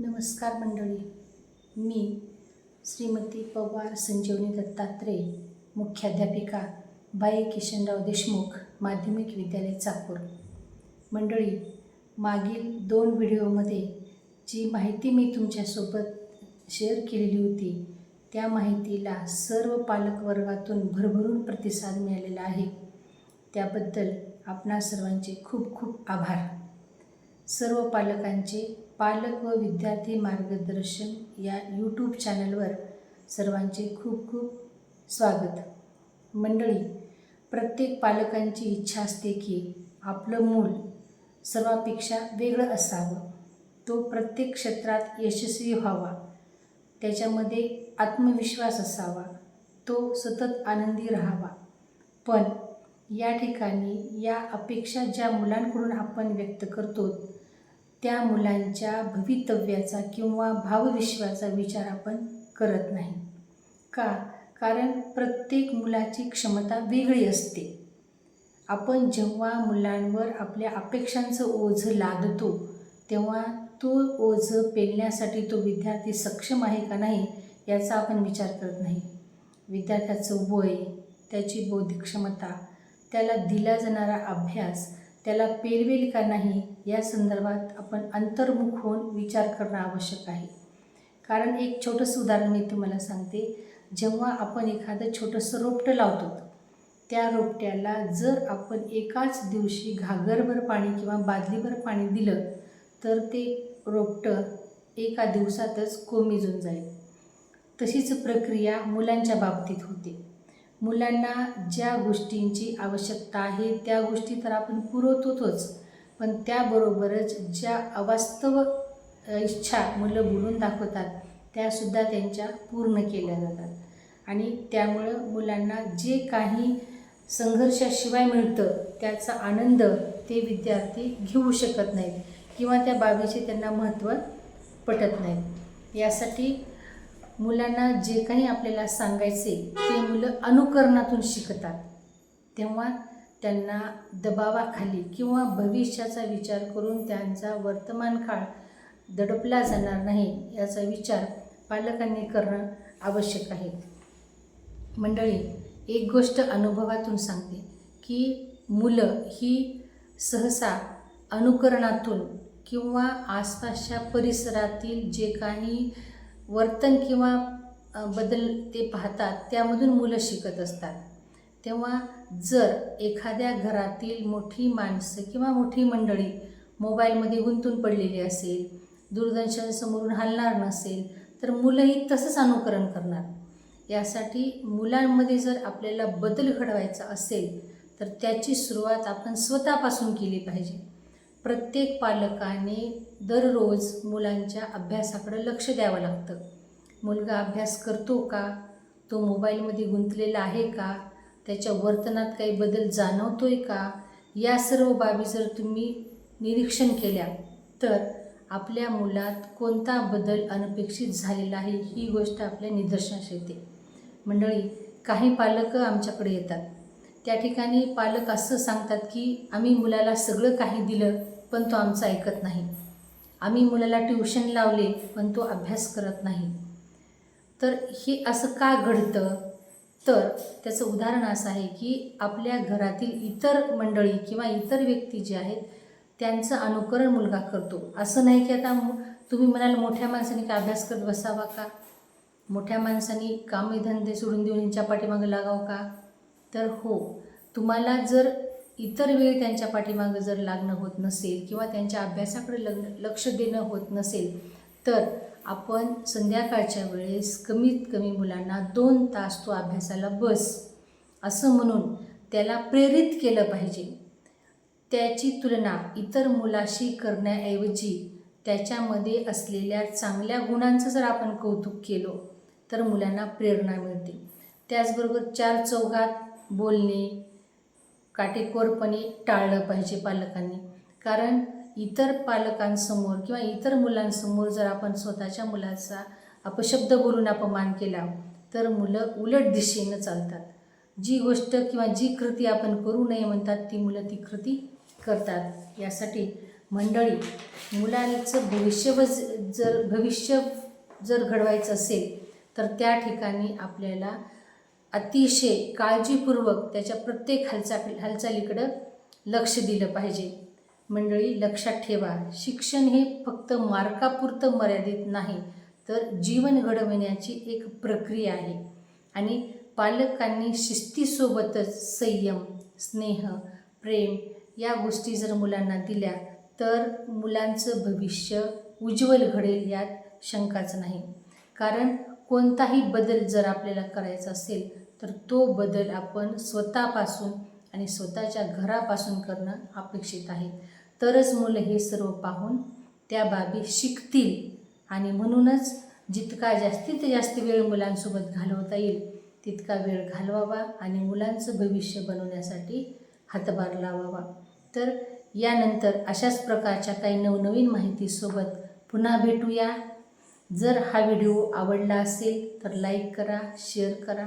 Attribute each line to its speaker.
Speaker 1: नमस्कार मंडळी. मी श्रीमती पवार संजीवनी दत्तात्रय मुख्याध्यापिका बाई किशनराव देशमुख माध्यमिक विद्यालय चाकूर. मंडळी मागील दोन व्हिडिओमध्ये जी माहिती मी तुमच्यासोबत शेअर केलेली होती त्या माहितीला सर्व पालकवर्गातून भरभरून प्रतिसाद मिळालेला आहे. त्याबद्दल आपणा सर्वांचे खूप खूप आभार. सर्व पालकांचे पालक व विद्यार्थी मार्गदर्शन या यूट्यूब चॅनलवर सर्वांचे खूप खूप स्वागत. मंडळी प्रत्येक पालकांची इच्छा असते की आपलं मूल सर्वापेक्षा वेगळं असावं. तो प्रत्येक क्षेत्रात यशस्वी व्हावा. त्याच्यामध्ये आत्मविश्वास असावा. तो सतत आनंदी राहावा. पण या ठिकाणी या अपेक्षा ज्या मुलांकडून आपण व्यक्त करतो त्या मुलांच्या भवितव्याचा किंवा भावविश्वाचा विचार आपण करत नाही. का? कारण प्रत्येक मुलाची क्षमता वेगळी असते. आपण जेव्हा मुलांवर आपल्या अपेक्षांचं ओझं लादतो तेव्हा तो ओझं पेलण्यासाठी तो विद्यार्थी सक्षम आहे का नाही याचा आपण विचार करत नाही. विद्यार्थ्याचं वय त्याची बौद्धिक क्षमता त्याला दिला जाणारा अभ्यास त्याला पेलवेल का नाही या संदर्भात आपण अंतर्मुख होऊन विचार करणं आवश्यक आहे. कारण एक छोटंसं उदाहरण मी तुम्हाला सांगते. जेव्हा आपण एखादं छोटंसं रोपटं लावतो त्या रोपट्याला जर आपण एकाच दिवशी घागरभर पाणी किंवा बादलीभर पाणी दिलं तर ते रोपटं एका दिवसातच कोमेजून जाईल. तशीच प्रक्रिया मुलांच्या बाबतीत होते. मुलांना ज्या गोष्टींची आवश्यकता आहे त्या गोष्टी तर आपण पुरवतोच पण त्याबरोबरच ज्या अवास्तव इच्छा मुलं बोलून दाखवतात त्यासुद्धा त्यांच्या पूर्ण केल्या जातात. आणि त्यामुळं मुलांना जे काही संघर्षाशिवाय मिळतं त्याचा आनंद ते विद्यार्थी घेऊ शकत नाहीत किंवा त्या बाबीचे त्यांना महत्त्व पटत नाहीत. यासाठी मुलांना जे काही आपल्याला सांगायचे ते मुलं अनुकरणातून शिकतात. तेव्हा त्यांना दबावाखाली किंवा भविष्याचा विचार करून त्यांचा वर्तमान काळ दडपला जाणार नाही याचा विचार पालकांनी करणं आवश्यक आहे. मंडळी एक गोष्ट अनुभवातून सांगते की मुलं ही सहसा अनुकरणातून किंवा आसपासच्या परिसरातील जे काही वर्तन किंवा बदल ते पाहतात त्यामधून मुलं शिकत असतात. तेव्हा जर एखाद्या घरातील मोठी माणसं किंवा मोठी मंडळी मोबाईलमध्ये गुंतून पडलेली असेल दूरदर्शनसमोरून हलणार नसेल तर मुलंही तसंच अनुकरण करणार. यासाठी मुलांमध्ये जर आपल्याला बदल घडवायचा असेल तर त्याची सुरुवात आपण स्वतःपासून केली पाहिजे. प्रत्येक पालकाने दररोज मुलांच्या अभ्यासाकडं लक्ष द्यावं लागतं. मुलगा अभ्यास करतो का? तो मोबाईलमध्ये गुंतलेला आहे का? त्याच्या वर्तनात काही बदल जाणवतो आहे का? या सर्व बाबी जर तुम्ही निरीक्षण केल्या तर आपल्या मुलात कोणता बदल अनपेक्षित झालेला आहे ही गोष्ट आपल्या निदर्शनास येते. मंडळी काही पालक आमच्याकडे येतात. त्या ठिकाणी पालक असं सांगतात की आम्ही मुलाला सगळं काही दिलं पण तो आमचं ऐकत नाही. आम्ही मुलाला ट्युशन लावले पण तो अभ्यास करत नाही. तर हे असं का घडतं? तर त्याचं उदाहरण असं आहे की आपल्या घरातील इतर मंडळी किंवा इतर व्यक्ती जे आहेत त्यांचं अनुकरण मुलगा करतो. असं नाही की आता तुम्ही म्हणाल मोठ्या माणसाने का अभ्यास करत बसावा का? मोठ्या माणसांनी कामे धंदे सोडून देऊन यांच्या पाठीमागं लागावं का? तर हो तुम्हाला जर इतर वेळ त्यांच्या पाठीमागं जर लागणं होत नसेल किंवा त्यांच्या अभ्यासाकडे लग लक्ष देणं होत नसेल तर आपण संध्याकाळच्या वेळेस कमीत कमी मुलांना दोन तास तो अभ्यासाला बस असं म्हणून त्याला प्रेरित केलं पाहिजे. त्याची तुलना इतर मुलाशी करण्याऐवजी त्याच्यामध्ये असलेल्या चांगल्या गुणांचं जर आपण कौतुक केलं तर मुलांना प्रेरणा मिळते. त्याचबरोबर चार चौघात बोलणे काटेकोरपणे टाळलं पाहिजे पालकांनी. कारण इतर पालकांसमोर किंवा इतर मुलांसमोर जर आपण स्वतःच्या मुलाचा अपशब्द बोलून अपमान केला तर मुलं उलट दिशेनं चालतात. जी गोष्ट किंवा जी कृती आपण करू नये म्हणतात ती मुलं ती कृती करतात. यासाठी मंडळी मुलांचं भविष्य जर भविष्य जर घडवायचं असेल तर त्या ठिकाणी आपल्याला अतिशय काळजीपूर्वक त्याच्या प्रत्येक हालचा हालचालीकडं लक्ष दिलं पाहिजे. मंडळी लक्षात ठेवा शिक्षण हे फक्त मार्कापुरतं मर्यादित नाही तर जीवन घडविण्याची एक प्रक्रिया आहे. आणि पालकांनी शिस्तीसोबतच संयम स्नेह प्रेम या गोष्टी जर मुलांना दिल्या तर मुलांचं भविष्य उज्ज्वल घडेल यात शंकाच नाही. कारण कोणताही बदल जर आपल्याला करायचा असेल तर तो बदल आपण स्वतःपासून आणि स्वतःच्या घरापासून करणं अपेक्षित आहे. तरच मुलं हे सर्व पाहून त्या बाबी शिकतील आणि म्हणूनच जितका जास्तीत जास्त वेळ मुलांसोबत घालवता येईल तितका वेळ घालवावा आणि मुलांचं भविष्य बनवण्यासाठी हातभार लावावा. तर यानंतर अशाच प्रकारच्या काही नवनवीन माहितीसोबत पुन्हा भेटूया. जर हा व्हिडिओ आवडला असेल तर लाईक करा शेअर करा.